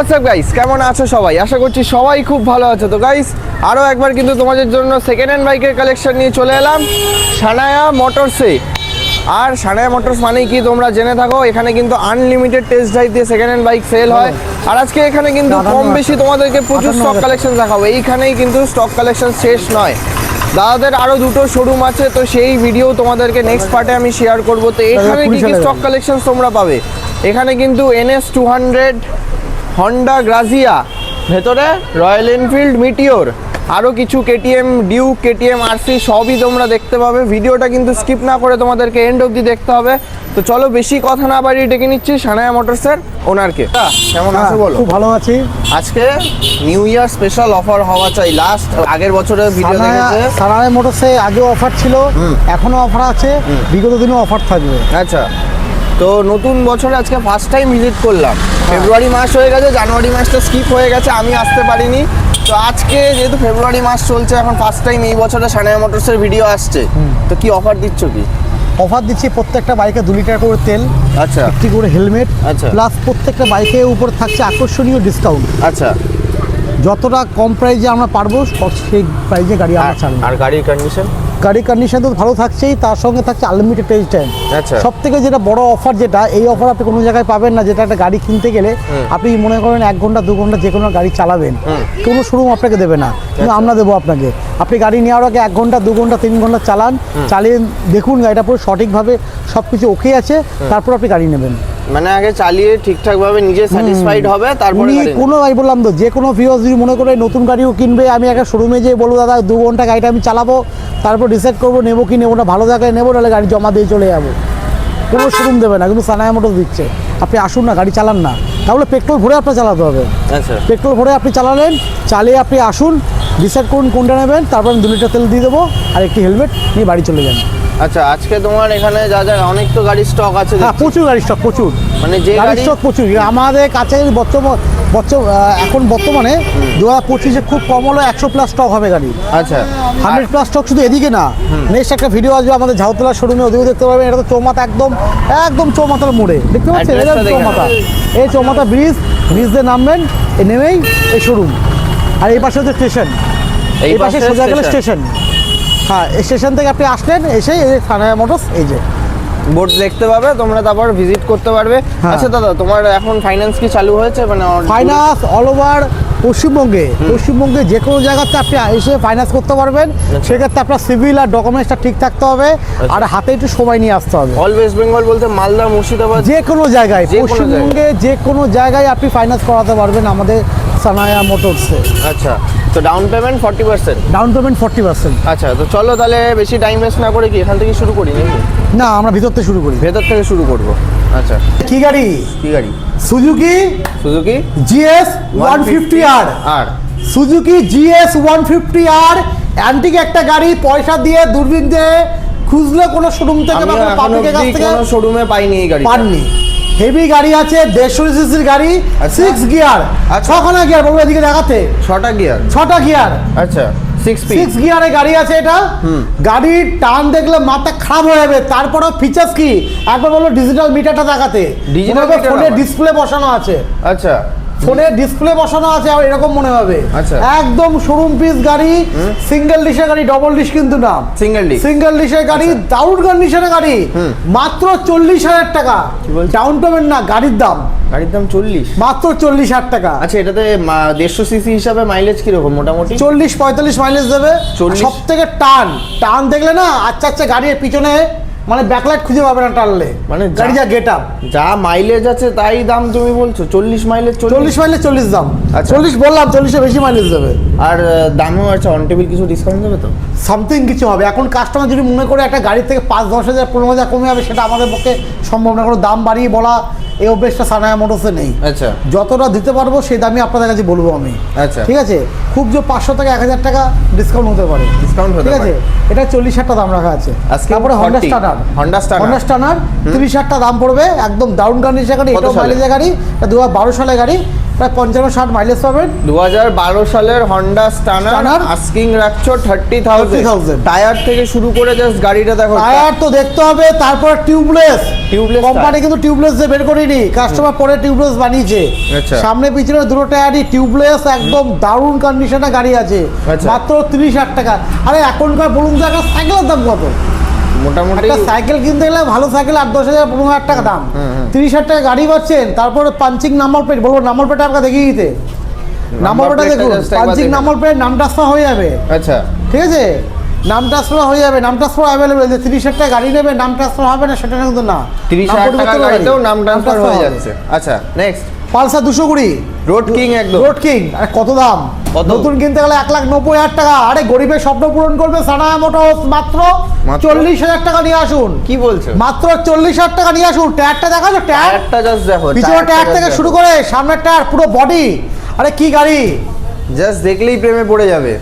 WhatsApp guys কেমন আছো সবাই? আশা করছি সবাই খুব ভালো আছো। তো গাইস আরও একবার কিন্তু তোমাদের জন্য সেকেন্ড হ্যান্ড বাইকের কালেকশন নিয়ে চলে এলাম। সানায়া মোটরসে আর সানায়া মোটরস মানেই কি তোমরা জেনে থাকো এখানে কিন্তু আনলিমিটেড টেস্ট ড্রাইভ দিয়ে সেকেন্ড হ্যান্ড বাইক সেল হয়। আর আজকে এখানে কিন্তু কম বেশি তোমাদেরকে প্রচুর স্টক কালেকশন দেখাবো। এইখানেই কিন্তু স্টক কালেকশন শেষ নয়। দাদাদের আরও দুটো শোরুম আছে তো সেই ভিডিও তোমাদেরকে নেক্সট পার্টে আমি শেয়ার করব। তো এখানে কি কি স্টক কালেকশন তোমরা পাবে? এখানে কিন্তু NS two hundred Honda Grazia ভেতরে রয়্যাল এনফিল্ড মিটিওর আরও কিছু কেটিএম ডিউক কেটিএম আরসি সবই তোমরা দেখতে পাবে। ভিডিওটা কিন্তু স্কিপ না করে তোমাদেরকে এন্ড অব্দি দেখতে হবে। তো চলো বেশি কথা না বাড়িয়ে ডেকে নিচ্ছি সানায়া মোটরসের ওনারকে। কেমন আছো বলো? খুব ভালো আছি। আজকে নিউ ইয়ার স্পেশাল অফার হওয়া চাই। লাস্ট আগের বছরের ভিডিও দেখেছে। সারায় মোটরসে আগেও অফার ছিল এখনও অফার আছে বিগত দিনেও অফার থাকবে। আচ্ছা। তো নতুন বছরে আজকে ফার্স্ট টাইম ভিজিট করলাম। ফেব্রুয়ারি মাস হয়ে গেছে জানুয়ারি মাসটা স্কিপ হয়ে গেছে আমি আসতে পারিনি। তো আজকে যেহেতু ফেব্রুয়ারি মাস চলছে এখন ফার্স্ট টাইম এই বছরে সানায়া মোটরসের ভিডিও আসছে। তো কি অফার দিচ্ছ কি? অফার দিচ্ছি প্রত্যেকটা বাইকে দু লিটার করে তেল আচ্ছা। একটি করে হেলমেট আচ্ছা। প্লাস প্রত্যেকটা বাইকের উপর থাকছে আকর্ষণীয় ডিসকাউন্ট আচ্ছা। যতটা কম প্রাইজে আমরা পারব সব সেই প্রাইজে গাড়ি আমরা ছাড়বো। আর গাড়ির কন্ডিশন গাড়ির কন্ডিশন তো ভালো থাকছেই তার সঙ্গে থাকছে আনলিমিটেড টেস্ট টাইম আচ্ছা। সব থেকে যেটা বড় অফার যেটা এই অফার আপনি কোনো জায়গায় পাবেন না যেটা একটা গাড়ি কিনতে গেলে আপনি মনে করেন এক ঘণ্টা দু ঘণ্টা যে কোনো গাড়ি চালাবেন কোনো শোরুম আপনাকে দেবে না। কিন্তু আমরা দেবো আপনাকে। আপনি গাড়ি নেওয়ার আগে এক ঘণ্টা দু ঘণ্টা তিন ঘণ্টা চালান চালিয়ে দেখুন গাড়িটা পুরো সঠিকভাবে সব কিছু ওকে আছে তারপর আপনি গাড়ি নেবেন। মানে আগে চালিয়ে ঠিকঠাক ভাবে নিজে স্যাটিসফাইড হবে তারপরে। কোনো আমি বললাম তো যে কোনো ভিউয়ার্স যদি মনে করে নতুন গাড়িও কিনবে আমি একটা শোরুমে যেয়ে বলব দাদা দু ঘণ্টা গাড়িটা আমি চালাবো তারপর ডিসাইড করব নেব কি নেব না ভালো জায়গায় নেব নাহলে গাড়ি জমা দিয়ে চলে যাব। কোনো শোরুম দেবে না কিন্তু সানায়া মোটর দিচ্ছে। আপনি আসুন না গাড়ি চালান না। তাহলে পেট্রোল ভরে আপনার চালাতে হবে। আচ্ছা পেট্রোল ভরে আপনি চালালেন চালিয়ে আপনি আসুন ডিসাইড করুন কোনটা নেবেন তারপর আমি দু লিটার তেল দিয়ে দেবো আর একটি হেলমেট নিয়ে বাড়ি চলে যান। আচ্ছা আজকে তোমার এখানে যা যা অনেক তো গাড়ির স্টক আছে হ্যাঁ প্রচুর গাড়ি স্টক প্রচুর। মানে যে গাড়ির গাড়ি স্টক প্রচুর। আমাদের কাছে বর্তমান এখন বর্তমানে দু হাজার পঁচিশে খুব কম হলো একশো প্লাস স্টক হবে গাড়ি আচ্ছা। হান্ড্রেড প্লাস স্টক শুধু এদিকে না। নেক্সট একটা ভিডিও আসবে আমাদের ঝাউতলা শোরুমে ওদিকেও দেখতে পাবেন এটা তো চৌমাথা একদম একদম চৌমাথার মোড়ে। দেখতে পাচ্ছেন? এটা চৌমাথা। এই চৌমাথা ব্রিজ ব্রিজ দিয়ে নামবেন নেমেই এই শোরুম আর এই পাশে হচ্ছে স্টেশন এই পাশে সোজা গেলে স্টেশন হ্যাঁ স্টেশন থেকে আপনি আসলেন এসে এই থানায় মোটরস এই যে। বোর্ড দেখতে পাবে তোমরা তারপর ভিজিট করতে পারবে। হ্যাঁ। আচ্ছা দাদা তোমার এখন ফাইন্যান্স কি চালু হয়েছে? মানে ফাইন্যান্স অল ওভার পশ্চিমবঙ্গে পশ্চিমবঙ্গে যে কোনো জায়গাতে আপনি এসে ফাইন্যান্স করতে পারবেন। আচ্ছা। সেক্ষেত্রে আপনার সিভিল আর ডকুমেন্টসটা ঠিক থাকতে হবে। আর হাতে একটু সময় নিয়ে আসতে হবে। অল ওয়েস্ট বেঙ্গল বলতে মালদা মুর্শিদাবাদ? যে কোনো জায়গায়। পশ্চিমবঙ্গে যে কোনো জায়গায় আপনি ফাইন্যান্স করাতে পারবেন আমাদের সানায়া মোটরসে আচ্ছা। তো down payment forty percent down payment forty percent আচ্ছা তো চলো তাহলে বেশি টাইম ওয়েস্ট না করে কি এখান থেকে শুরু করি নাকি? না আমরা ভিতর থেকে শুরু করি। ভেতর থেকে শুরু করব। আচ্ছা। কি গাড়ি? কি গাড়ি? Suzuki Suzuki GS one fifty R. R. Suzuki GS one fifty R. Antique একটা গাড়ি পয়সা দিয়ে দূরবীন দিয়ে খুঁজলে কোনো শোরুম থেকে বা কোনো পাবলিকের কাছ থেকে কোনো শোরুমে পাইনি এই গাড়ি পাননি। হেভি গাড়ি আছে দেড়শো সিসির গাড়ি আচ্ছা। সিক্স গিয়ার আচ্ছা। ছখানা গিয়ার বলব এদিকে দেখাতে। ছটা গিয়ার ছটা গিয়ার আচ্ছা। সিক্স গিয়ারে গাড়ি আছে এটা। গাড়ির টান দেখলে মাথা খারাপ হয়ে যাবে। তারপরেও ফিচার্স কি? একবার বলল ডিজিটাল মিটারটা দেখাতে। ডিজিটাল ফোনে ডিসপ্লে বসানো আছে। আচ্ছা। ফোনে ডিসপ্লে বসানো আছে আর এরকম মনে হবে। আচ্ছা। একদম শোরুম পিস গাড়ি সিঙ্গেল ডিশের গাড়ি ডবল ডিশ কিন্তু না। Single dish। সিঙ্গেল ডিশের গাড়ি দাউন কন্ডিশনের গাড়ি মাত্র চল্লিশ হাজার টাকা। ডাউন পেমেন্ট না গাড়ির দাম। গাড়ির দাম চল্লিশ? মাত্র চল্লিশ হাজার টাকা। আচ্ছা এটাতে দেড়শো সিসি হিসাবে মাইলেজ কীরকম মোটামুটি? চল্লিশ পঁয়তাল্লিশ মাইলেজ দেবে। 40 সব থেকে টান টান দেখলে না আচ্ছা আচ্ছা গাড়ির পিছনে মানে ব্যাকলাইট খুঁজে পাবে না টানলে। মানে গাড়ি যা গেট আপ যা মাইলেজ আছে তাই দাম তুমি বলছো চল্লিশ মাইলেজ চল্লিশ? মাইলেজ চল্লিশ দাম। আচ্ছা। চল্লিশ বললাম চল্লিশে বেশি মাইলেজ দেবে। আর দামও আছে অন টেবিল কিছু ডিসকাউন্ট দেবে তো? সামথিং কিছু হবে। এখন কাস্টমার যদি মনে করে একটা গাড়ি থেকে পাঁচ দশ হাজার পনেরো হাজার কমে যাবে সেটা আমাদের পক্ষে সম্ভব না। কোনো দাম বাড়িয়ে বলা এই অভ্যেসটা সানায়া মোটরসে নেই। আচ্ছা। যতটা দিতে পারব সেই দামই আপনাদের কাছে বলব আমি। আচ্ছা। ঠিক আছে? খুব যে পাঁচশো থেকে এক হাজার টাকা ডিসকাউন্ট হতে পারে। ডিসকাউন্ট ঠিক আছে? এটা চল্লিশ হাজার দাম রাখা আছে। তারপরে Honda 40 starter Honda Starter। Honda starter তিরিশ হাজার দাম পড়বে। একদম দারুণ কন্ডিশন গাড়ি এটাও? মাইলেজের গাড়ি দু হাজার বারো সালের গাড়ি। প্রায় পঞ্চান্ন ষাট মাইলেজ পাবেন। দু হাজার বারো সালের হন্ডা স্টানার আস্কিং রাখছো থার্টি থাউজেন্ড টায়ার থেকে শুরু করে জাস্ট গাড়িটা দেখো। টায়ার তো দেখতে হবে তারপর টিউবলেস Tubeless কোম্পানি কিন্তু টিউবলেস দিয়ে বের করিনি। কাস্টমার পরে টিউবলেস বানিয়েছে। আচ্ছা। সামনে পিছনে দুটো টায়ারই টিউবলেস একদম দারুণ কন্ডিশনে গাড়ি আছে। আচ্ছা। মাত্র তিরিশ হাজার টাকা। আরে এখনকার বলুন তো একটা সাইকেলের দাম কত? মোটামুটি একটা সাইকেল কিনতে গেলে ভালো সাইকেল আট দশ হাজার পনেরো হাজার টাকা দাম। তিরিশ হাজার টাকা গাড়ি পাচ্ছেন তারপরে পাঞ্চিং নাম্বার প্লেট বলব নাম্বার প্লেট আপনাকে দেখিয়ে দিতে। নাম্বার প্লেটটা দেখুন পাঞ্চিং নাম্বার প্লেট নাম ট্রান্সফার হয়ে যাবে। আচ্ছা। ঠিক আছে? নাম ট্রান্সফার হয়ে যাবে নাম ট্রান্সফার অ্যাভেলেবেল যে তিরিশ হাজার টাকা গাড়ি নেবে নাম ট্রান্সফার হবে না সেটা কিন্তু না। তিরিশ হাজার হবে। গাড়িতেও নাম ট্রান্সফার হয়ে যাচ্ছে। আচ্ছা নেক্সট পালসার দুশো কুড়ি। রোড কিং একদম। রোড কিং আরে কত দাম? নতুন কিনতে গেলে এক লাখ নব্বই হাজার টাকা। আরে গরিবের স্বপ্ন পূরণ করবে সানা মোটরস মাত্র? চল্লিশ হাজার টাকা নিয়ে আসুন। কি বলছো? মাত্র চল্লিশ হাজার টাকা নিয়ে আসুন। টায়ারটা দেখাছো টায়ার টায়ারটা জাস্ট দেখো পিছনে টায়ার থেকে শুরু করে সামনের টায়ার পুরো বডি আরে কি গাড়ি? জাস্ট দেখলেই প্রেমে পড়ে যাবে।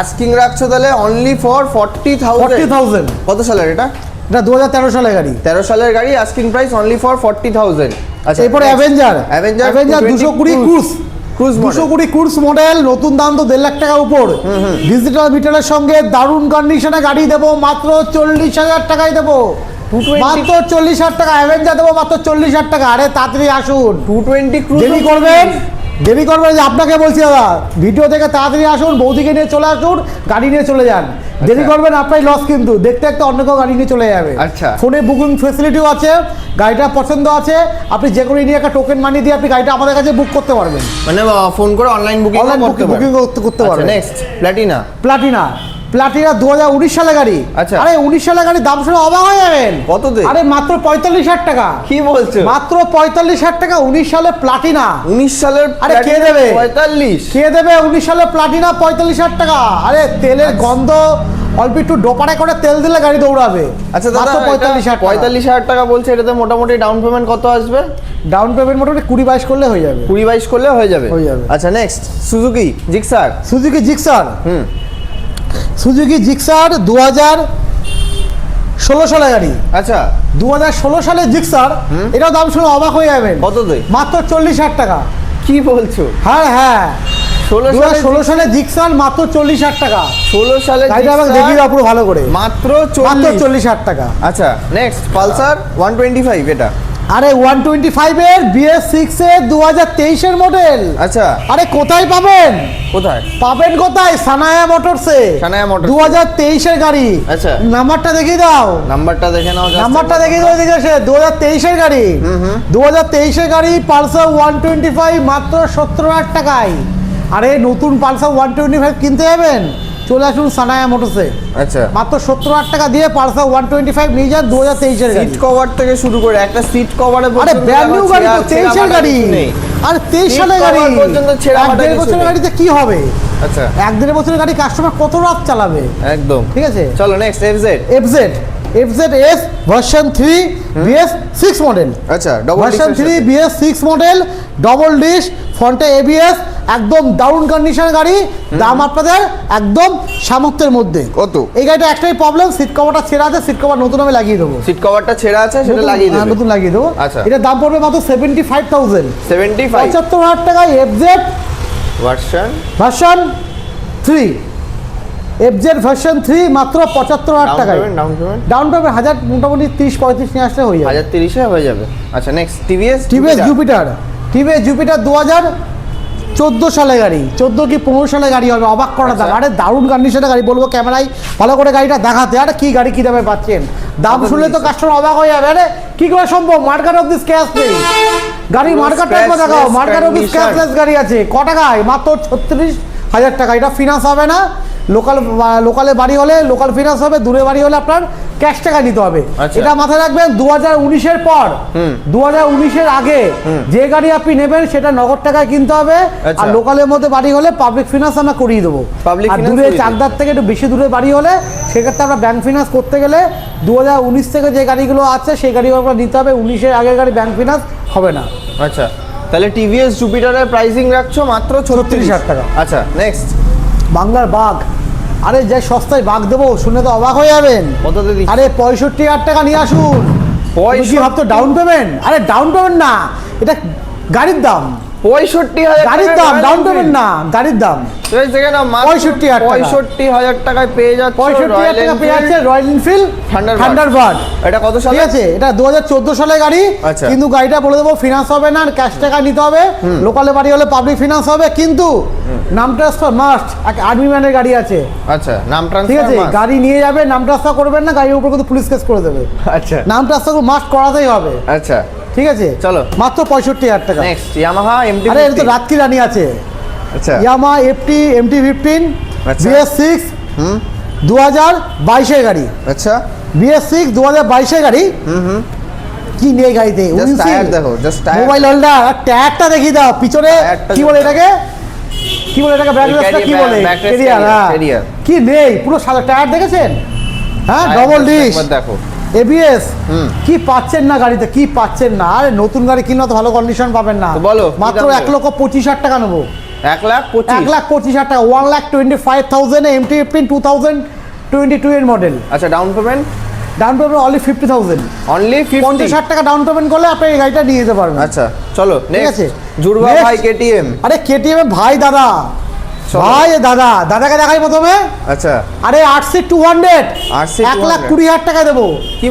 আস্কিং রাখছো তাহলে only for forty thousand thousand কত সালের এটা এটা দু হাজার তেরো সালের গাড়ি। তেরো সালের গাড়ি asking price only for forty thousand আচ্ছা এরপরে অ্যাভেঞ্জার Avenger অ্যাভেঞ্জার দুশো কুড়ি ক্রুজ ক্রুজ দুশো কুড়ি ক্রুজ মডেল নতুন দাম তো দেড় লাখ টাকার উপর। ডিজিটাল মিটারের সঙ্গে দারুণ কন্ডিশনে গাড়ি দেবো মাত্র চল্লিশ হাজার টাকায় দেবো। মাত্র চল্লিশ হাজার টাকা অ্যাভেঞ্জার দেবো মাত্র চল্লিশ হাজার টাকা। আরে তাড়াতাড়ি আসুন। টু টোয়েন্টি ক্রুজ করবেন? দেরি করবেন যে আপনাকে বলছি দাদা। ভিডিও থেকে তাড়াতাড়ি আসুন বৌদিকে নিয়ে চলে আসুন গাড়ি নিয়ে চলে যান। দেরি করবেন আপনার লস কিন্তু। দেখতে দেখতে অন্য কেউ গাড়ি নিয়ে চলে যাবে। আচ্ছা। ফোনে বুকিং ফেসিলিটিও আছে গাড়িটা পছন্দ আছে আপনি যে কোনো একটা টোকেন মানি দিয়ে আপনি গাড়িটা আমাদের কাছে বুক করতে পারবেন। মানে ফোন করে অনলাইন বুকিং করতে বুকিং করতে করতে পারবেন। নেক্সট প্ল্যাটিনা প্লাটিনা প্লাটিনা দু হাজার উনিশ সালে গাড়ি। আচ্ছা। আরে উনিশ সালে গাড়ি দাম শুনে অবাক হয়ে যাবেন। কততে? আরে মাত্র পঁয়তাল্লিশ হাজার টাকা। কি বলছো? মাত্র পঁয়তাল্লিশ হাজার টাকা উনিশ সালে প্লাটিনা। উনিশ সালের আরে কে দেবে? পঁয়তাল্লিশ। খেয়ে দেবে উনিশ সালে প্লাটিনা পঁয়তাল্লিশ হাজার টাকা? আরে তেলের গন্ধ অল্প একটু ডোপারে করে তেল দিলে গাড়ি দৌড়াবে। আচ্ছা দাদা পঁয়তাল্লিশ হাজার পঁয়তাল্লিশ পঁয়তাল্লিশ হাজার টাকা বলছে এটাতে মোটামুটি ডাউন পেমেন্ট কত আসবে? ডাউন পেমেন্ট মোটামুটি কুড়ি বাইশ করলে হয়ে যাবে। কুড়ি বাইশ করলে হয়ে যাবে। হয়ে যাবে। আচ্ছা next Suzuki Gixxer Suzuki Gixxer হুম। সুজুকি জিক্সার দু হাজার ষোলো সালে গাড়ি। আচ্ছা। দু হাজার ষোলো সালে জিক্সার এটাও দাম শুনে অবাক হয়ে যাবেন। কততে মাত্র চল্লিশ হাজার টাকা। কি বলছো? হ্যাঁ হ্যাঁ। ষোলো সালে ষোলো সালে জিক্সার মাত্র চল্লিশ হাজার টাকা। ষোলো সালে গাড়িটা আমাকে দেখিয়ে দাও পুরো ভালো করে। মাত্র মাত্র চল্লিশ। হাজার টাকা। আচ্ছা next Pulsar one twenty five এটা। আরে ওয়ান টোয়েন্টি ফাইভের বিএস সিক্স এর দু হাজার তেইশের মডেল আচ্ছা। আরে কোথায় পাবেন? কোথায়? পাবেন কোথায়? সানায়া মোটরসে। সানায়া মোটরসে। দু হাজার তেইশের গাড়ি। আচ্ছা। নাম্বারটা দেখিয়ে দাও। নাম্বারটা দেখে নাও নাম্বারটা দেখিয়ে দাও এদিকে এসে দু হাজার তেইশের গাড়ি। দু হাজার তেইশের গাড়ি পালসার ওয়ান টোয়েন্টি ফাইভ মাত্র সত্তর হাজার টাকায়। আরে নতুন পালসার ওয়ান টোয়েন্টি ফাইভ কিনতে যাবেন? চলে আসুন সানায়া মোটরসে। আচ্ছা। মাত্র সত্তর হাজার টাকা দিয়ে পালসার ওয়ান টোয়েন্টি ফাইভ নিয়ে যান দু হাজার তেইশের গাড়ি। সিট কভার থেকে শুরু করে একটা সিট কভারে আরে ব্র্যান্ড নিউ গাড়ি তো তেইশের গাড়ি। আর তেইশ সালের গাড়ি। পর্যন্ত ছেঁড়া দেড় বছরের গাড়িতে কি হবে? আচ্ছা। এক দেড় বছরের গাড়ি কাস্টমার কত রাত চালাবে? একদম। ঠিক আছে? চলো next FZ FZ FZ S version three BS six model আচ্ছা double version three BS six model double disc ফ্রন্টে এবিএস একদম ডাউন কন্ডিশন গাড়ি। দাম আপনাদের একদম সামর্থ্যের মধ্যে। কত? এই গাড়িটা একটাই প্রবলেম সিট কভারটা ছেঁড়া আছে সিট কভার নতুন আমি লাগিয়ে দেবো। সিট কভারটা ছেঁড়া আছে সেটা লাগিয়ে হ্যাঁ, দেবে। নতুন লাগিয়ে দেবো। আচ্ছা। এটার দাম পড়বে মাত্র seventy five thousand seventy five পঁচাত্তর হাজার টাকায় FZ version version three FZ version three মাত্র পঁচাত্তর হাজার ডাউন টাকায়। Payment down payment down payment হাজার মোটামুটি তিরিশ পঁয়ত্রিশ নিয়ে আসলে হয়ে যাবে। হাজার তিরিশে হয়ে যাবে। আচ্ছা next TVS TVS Jupiter TVS Jupiter দু হাজার চোদ্দ সালে গাড়ি চোদ্দ কি পনেরো সালে গাড়ি হবে? অবাক করা দাম আচ্ছা। আরে দারুণ কন্ডিশনে গাড়ি বলব ক্যামেরায় ভালো করে গাড়িটা দেখাতে। আরে কি গাড়ি কী দামে পাচ্ছেন? দাম শুনলে তো কাস্টমার অবাক হয়ে যাবে। আরে কি করে সম্ভব? মার্কেট অফ দিস ক্যাশ নেই। গাড়ি মার্কেট টাইপ দেখাও। মার্কেট অফ দিস ক্যাশলেস গাড়ি আছে। ক টাকায়? মাত্র ছত্রিশ হাজার টাকা। এটা ফিনান্স হবে না। লোকাল লোকালে বাড়ি হলে লোকাল ফিনান্স হবে দূরে বাড়ি হলে আপনার ক্যাশ টাকা নিতে হবে আচ্ছা। এটা মাথায় রাখবেন দু হাজার উনিশের পর। দু হাজার উনিশের আগে যে গাড়ি আপনি নেবেন সেটা নগদ টাকায় কিনতে হবে আচ্ছা। আর লোকালের মধ্যে বাড়ি হলে পাবলিক ফিনান্স আমরা করিয়ে দেবো আর দূরে। চাকদার থেকে একটু বেশি দূরে বাড়ি হলে সেক্ষেত্রে আমরা ব্যাংক ফিনান্স করতে গেলে দু হাজার উনিশ থেকে যে গাড়িগুলো আছে সেই গাড়িগুলো আমরা নিতে হবে উনিশের আগের গাড়ি ব্যাংক ফিনান্স হবে না আচ্ছা তাহলে টিভিএস জুপিটারের প্রাইসিং রাখছো মাত্র ছত্রিশ হাজার টাকা। আচ্ছা নেক্সট বাংলার বাঘ। আরে যে সস্তায় বাঘ দেবো শুনে তো অবাক হয়ে যাবেন। কত দিদি আরে পঁয়ষট্টি হাজার টাকা নিয়ে আসুন। পঁয়ষট্টি কি 65 ভাবতো ডাউন পেমেন্ট আরে ডাউন পেমেন্ট না। এটা গাড়ির দাম। পঁয়ষট্টি হাজার গাড়ির দাম ডাউন পেমেন্ট না গাড়ির দাম। সেখানে 65,000 পঁয়ষট্টি হাজার টাকায় পেয়ে যাচ্ছে রয়্যাল এনফিল্ড Thunderbird। থান্ডারবার্ড এটা কত সালে? আছে এটা দু সালের গাড়ি। আচ্ছা। কিন্তু গাড়িটা বলে দেবো ফিনান্স হবে না ক্যাশ টাকা নিতে হবে। লোকালে বাড়ি হলে পাবলিক ফিনান্স হবে কিন্তু নাম ট্রান্সফার মাস্ট এক আর্মি ম্যানের গাড়ি আছে। আচ্ছা নাম ঠিক আছে গাড়ি নিয়ে যাবে নাম ট্রান্সফার করবেন না গাড়ির উপর কিন্তু পুলিশ কেস করে দেবে। আচ্ছা। নাম ট্রান্সফার মাস্ট করাতেই হবে। আচ্ছা। ঠিক আছে চলো। মাত্র পঁয়ষট্টি হাজার টাকা। নেক্সট ইয়ামাহা এমটি আরে এটা তো রাত্রি রানি আছে। আচ্ছা। ইয়ামা এফটি এমটি ফিফটিন আচ্ছা। বিএস সিক্স দু হাজার বাইশের গাড়ি। আচ্ছা। বিএস সিক্স দু হাজার বাইশের গাড়ি। কি নেই গাড়িতে? দেখো, মোবাইল হোল্ডার আর ট্যাগটা দেখিয়ে দাও। পিছনে কি বলে এটাকে? কি বলে এটাকে? ব্যাক এই কি বলে? হ্যাঁ। কি নেই? পুরো সাদা টায়ার দেখেছেন? হ্যাঁ ডবল একবার দেখো। এবিএস হুম। কি পাচ্ছেন না গাড়িতে? কি পাচ্ছেন না? আরে নতুন গাড়ি কিনলে তো ভালো কন্ডিশন পাবেন না। বলো, মাত্র এক লক্ষ পঁচিশ হাজার টাকা নেব। এক লাখ পঁচিশ। এক লাখ পঁচিশ হাজার টাকা one lakh twenty five thousand MT fifteen two thousand twenty two এর মডেল আচ্ছা down payment down payment only fifty thousand only পঞ্চাশ হাজার টাকা ডাউন পেমেন্ট করলে আপনি এই গাড়িটা নিয়ে যেতে পারবেন। আচ্ছা চলো ঠিক আছে? জুড়বা। ভাই কেটিএম আরে কেটিএম ভাই দাদা। ভাই দাদা দাদাকে দেখাই প্রথমে। আচ্ছা। আরে টু হান্ড্রেড এক লাখ কুড়ি হাজার টাকা দেবো। কি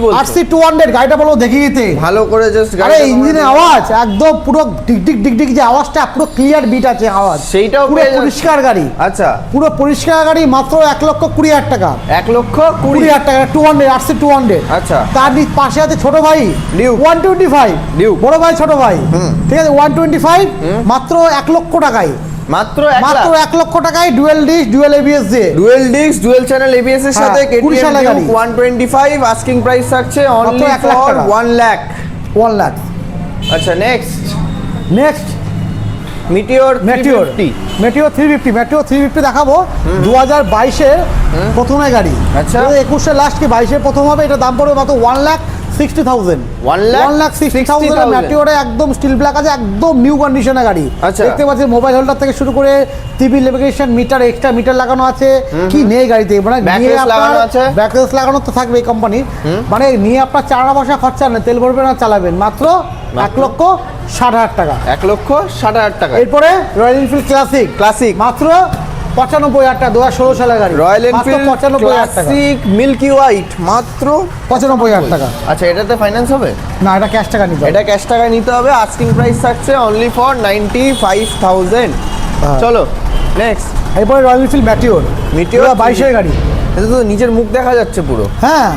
টু হান্ড্রেড গাড়িটা বলো দেখিয়ে দিতে ভালো করে জাস্ট আরে ইঞ্জিনের আওয়াজ একদম পুরো ডিক ডিক ডিক ডিক যে আওয়াজটা পুরো ক্লিয়ার বিট আছে আওয়াজ। সেইটাও পুরো পরিষ্কার গাড়ি। আচ্ছা। পুরো পরিষ্কার গাড়ি মাত্র এক লক্ষ কুড়ি হাজার টাকা। এক লক্ষ কুড়ি হাজার টাকা টু হান্ড্রেড টু হান্ড্রেড আচ্ছা। তার পাশে আছে ছোট ভাই। One twenty five. বড় ভাই ছোট ভাই। ঠিক আছে ওয়ান টোয়েন্টি ফাইভ মাত্র এক লক্ষ টাকায়। মাত্র মাত্র এক লক্ষ টাকায় ডুয়েল ডিশ ডুয়েল এবিএস দিয়ে dual disc dual channel ABS এর হ্যাঁ, সাথে। কেটিএম 125 আস্কিং প্রাইস থাকছে only for. 1 lakh one lakh আচ্ছা next next Meteor Meteor 350 Meteor three fifty Meteor three fifty দেখাবো। দু হাজার বাইশের প্রথমে গাড়ি। আচ্ছা। একুশে লাস্ট কি বাইশে প্রথম হবে? এটা দাম পড়বে মাত্র one lakh sixty thousand one lakh sixty 60,000 thousand মেটিওরে একদম স্টিল ব্ল্যাক আছে একদম নিউ কন্ডিশনের গাড়ি। আচ্ছা। দেখতে পাচ্ছি মোবাইল হোল্ডার থেকে শুরু করে টিভি লেভিগেশন মিটার এক্সট্রা মিটার লাগানো আছে। কি নেই গাড়িতে? মানে নিয়ে আপনার? ব্যাকরেস লাগানো তো থাকবে এই কোম্পানির মানে নিয়ে আপনার চারা পয়সা খরচা নেই তেল ভরবেন আর চালাবেন। মাত্র এক লক্ষ ষাট হাজার টাকা। এক লক্ষ ষাট হাজার টাকা। এরপরে রয়্যাল এনফিল্ড ক্লাসিক ক্লাসিক মাত্র পঁচানব্বই হাজার টাকা দু হাজার ষোলো সালের গাড়ি। রয়্যাল এনফিল্ড পঁচানব্বই হাজার টাকা। মিল্কি হোয়াইট মাত্র পঁচানব্বই হাজার টাকা। আচ্ছা এটাতে ফাইন্যান্স হবে? না এটা ক্যাশ টাকা নিতে। এটা ক্যাশ টাকায় নিতে হবে আস্কিং প্রাইস থাকছে only for ninety five thousand. চলো নেক্সট এরপরে রয়্যাল এনফিল্ড ম্যাটিওর Meteor বাইশের গাড়ি। এটা তো নিজের মুখ দেখা যাচ্ছে পুরো। হ্যাঁ।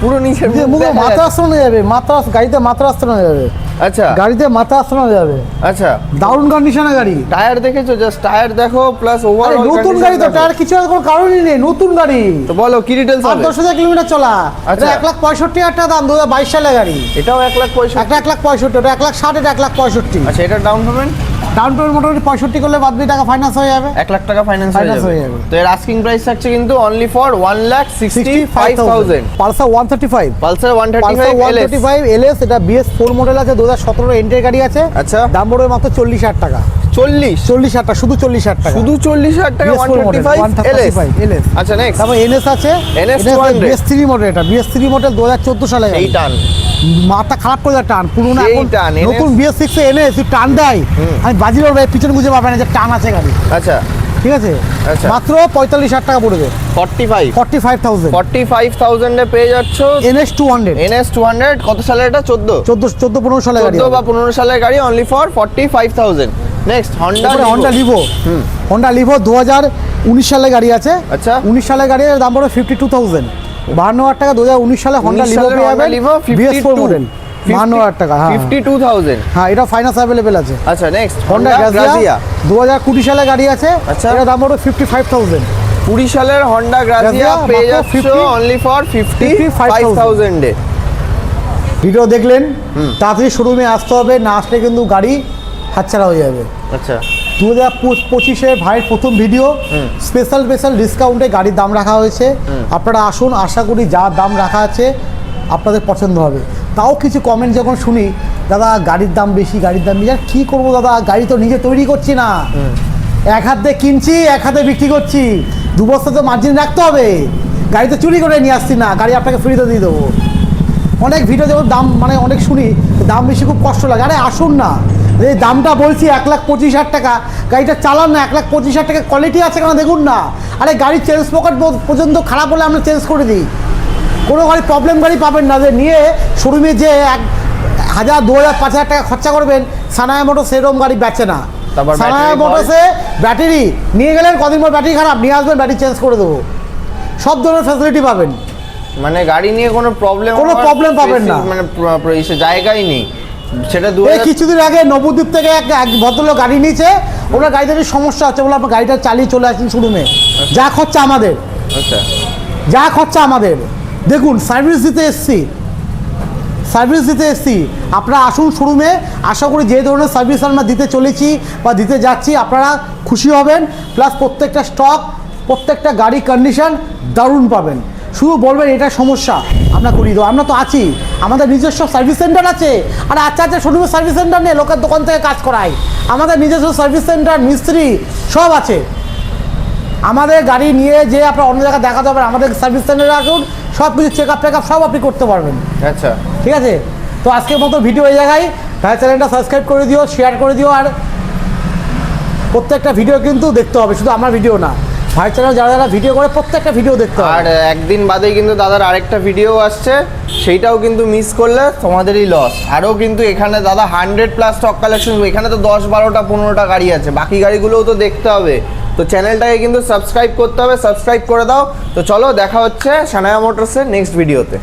পুরো নিজের মুখে যাচ্ছে। আস্তানো যাবে মাথা গাড়িতে মাথা আস্তানো যাবে। আচ্ছা। গাড়িতে মাথা আসানো যাবে। আচ্ছা। দারুণ কন্ডিশনে গাড়ি। টায়ার দেখেছ? জাস্ট টায়ার দেখো প্লাস ওভারঅল নতুন গাড়ি তো টায়ার কিছু কোনো কারণই নেই নতুন গাড়ি। তো বলো কি ডিটেইলস হবে? দশ হাজার কিলোমিটার চলা। আচ্ছা। এটা এক লাখ পঁয়ষট্টি হাজার টাকা দাম দু হাজার বাইশ সালের গাড়ি। এটাও এক লাখ পয়সা একটা এক লাখ পঁয়ষট্টি ওটা এক লাখ ষাট এটা এক লাখ পঁয়ষট্টি। আচ্ছা এটা ডাউন পেমেন্ট ডাউন পেমেন্ট মোটামুটি পঁয়ষট্টি করলে বাদ দিয়ে টাকা ফাইন্যান্স হয়ে যাবে। এক লাখ টাকা ফাইন্যান্স হয়ে যাবে। তো এর আস্কিং প্রাইস থাকছে কিন্তু only for one lakh sixty five thousand Pulsar one thirty five Pulsar one thirty five one thirty five LS এটা বিএস ফোর মডেল আছে দু হাজার সতেরো এন্ট্রি গাড়ি আছে। আচ্ছা। দাম পড়বে মাত্র চল্লিশ হাজার টাকা। চল্লিশ। চল্লিশ হাজার টাকা শুধু চল্লিশ হাজার টাকা। শুধু চল্লিশ হাজার টাকা BS4 one twenty five LS 135 আচ্ছা নেক্সট তারপর এনএস আছে। 200 বিএস থ্রি মডেল এটা। বিএস থ্রি মডেল দু হাজার চোদ্দ সালে এই টান। মাথা খারাপ করে টান। পুরোনো টান, নতুন বিএস সিক্স এনএস টান দেয়। আমি বাজির পিছনে বুঝে পাবে না যে টান আছে গাড়ি। আচ্ছা। ঠিক আছে? আচ্ছা। মাত্র পঁয়তাল্লিশ হাজার টাকা পড়বে। Forty five forty five thousand forty five থাউজেন্ডে পেয়ে যাচ্ছ NS two hundred NS two hundred কত সালে এটা? চোদ্দ। চোদ্দ চোদ্দ পনেরো সালে গাড়ি চোদ্দ বা পনেরো সালের গাড়ি only for forty five thousand next Honda Honda Livo Honda Livo দু হাজার উনিশ সালে গাড়ি আছে। আচ্ছা। উনিশ সালে গাড়ির দাম পড়বে ফিফটি টু থাউজেন্ড বাহান্ন হাজার টাকা দু হাজার উনিশ সালে হন্ডা 19 লিভো পেয়ে যাবেন বিএস ফোর মডেল বাহান্ন হাজার টাকা হ্যাঁ। ফিফটি টু থাউজেন্ড হ্যাঁ এটা ফাইন্যান্স অ্যাভেলেবেল আছে। আচ্ছা নেক্সট হন্ডা গ্রাজিয়া দু হাজার কুড়ি সালে গাড়ি আছে। আচ্ছা। এটা দাম পড়বে ফিফটি ফাইভ থাউজেন্ড কুড়ি সালের হন্ডা গ্রাজিয়া পেয়ে যাচ্ছ অনলি ফর ফিফটি ফাইভ 55,000 থাউজেন্ডে ভিডিও দেখলেন। তাড়াতাড়ি শোরুমে আসতে হবে। না আসলে কিন্তু গাড়ি হাতছাড়া হয়ে যাবে। আচ্ছা। দু হাজার পঁচিশে ভাইয়ের প্রথম ভিডিও স্পেশাল স্পেশাল ডিসকাউন্টে গাড়ির দাম রাখা হয়েছে। আপনারা আসুন আশা করি যা দাম রাখা আছে আপনাদের পছন্দ হবে। তাও কিছু কমেন্ট যখন শুনি দাদা গাড়ির দাম বেশি গাড়ির দাম বেশি। আর কী করব দাদা? গাড়ি তো নিজে তৈরি করছি না। এক হাতে কিনছি এক হাতে বিক্রি করছি। দু বস্তা তো মার্জিন রাখতে হবে। গাড়ি তো চুরি করে নিয়ে আসছি না গাড়ি আপনাকে ফ্রিতে দিয়ে দেবো। অনেক ভিডিও যখন দাম মানে অনেক শুনি দাম বেশি খুব কষ্ট লাগে। আরে আসুন না। এই দামটা বলছি এক লাখ পঁচিশ হাজার টাকা। গাড়িটা চালান না এক লাখ পঁচিশ হাজার টাকা কোয়ালিটি আছে কেন দেখুন না? আরে গাড়ির চেঞ্জ পকেট পর্যন্ত খারাপ হলে আমরা চেঞ্জ করে দিই। কোনো গাড়ি প্রবলেম গাড়ি পাবেন না। যে নিয়ে শোরুমে যে এক হাজার দু হাজার পাঁচ হাজার টাকা খরচা করবেন সানায়া মোটর সেরকম গাড়ি বেচে না। সানায়া মোটরসে ব্যাটারি নিয়ে গেলেন কদিন পর ব্যাটারি খারাপ নিয়ে আসবেন ব্যাটারি চেঞ্জ করে দেবো। সব ধরনের ফ্যাসিলিটি পাবেন। মানে গাড়ি নিয়ে কোনো প্রবলেম কোনো প্রবলেম পাবেন না। মানে জায়গাই নেই। সেটা দু কিছুদিন আগে নবদ্বীপ থেকে এক এক ভদ্রলোক গাড়ি নিয়েছে। ওনার গাড়িতে একটু সমস্যা হচ্ছে বলে আপনার গাড়িটা চালিয়ে চলে আসুন শোরুমে। যা খরচা আমাদের। আচ্ছা। যা খরচা আমাদের। দেখুন সার্ভিস দিতে এসছি। সার্ভিস দিতে এসছি। আপনারা আসুন শোরুমে। আশা করি যে ধরনের সার্ভিস আমরা দিতে চলেছি বা দিতে যাচ্ছি আপনারা খুশি হবেন। প্লাস প্রত্যেকটা স্টক প্রত্যেকটা গাড়ি কন্ডিশন দারুণ পাবেন। শুধু বলবেন এটা সমস্যা। আমরা করিয়ে দেবো। আমরা তো আছি। আমাদের নিজস্ব সার্ভিস সেন্টার আছে। আর আচ্ছা আচ্ছা শোরুমের সার্ভিস সেন্টার নেই লোকের দোকান থেকে কাজ করাই। আমাদের নিজস্ব সার্ভিস সেন্টার মিস্ত্রি সব আছে। আমাদের গাড়ি নিয়ে যে আপনার অন্য জায়গায় দেখাতে হবে আমাদের সার্ভিস সেন্টারে আসুন সব কিছু চেক আপ টেক আপ সব আপনি করতে পারবেন। আচ্ছা। ঠিক আছে? তো আজকের মতো ভিডিও এই জায়গায়। ভাই চ্যানেলটা সাবস্ক্রাইব করে দিও শেয়ার করে দিও আর প্রত্যেকটা ভিডিও কিন্তু দেখতে হবে। শুধু আমার ভিডিও না। ভাই চ্যানেল যারা যারা ভিডিও করে, প্রত্যেকটা ভিডিও দেখতে আর একদিন বাদেই কিন্তু দাদার আরেকটা ভিডিও আসছে, সেইটাও কিন্তু মিস করলে তোমাদেরই লস আরও কিন্তু এখানে দাদা হান্ড্রেড প্লাস স্টক কালেকশন এখানে তো দশ, বারোটা, পনেরোটা গাড়ি আছে। বাকি গাড়িগুলোও তো দেখতে হবে। তো চ্যানেলটাকে কিন্তু সাবস্ক্রাইব করতে হবে সাবস্ক্রাইব করে দাও। তো চলো, দেখা হচ্ছে সানায়া মোটরসের নেক্সট ভিডিওতে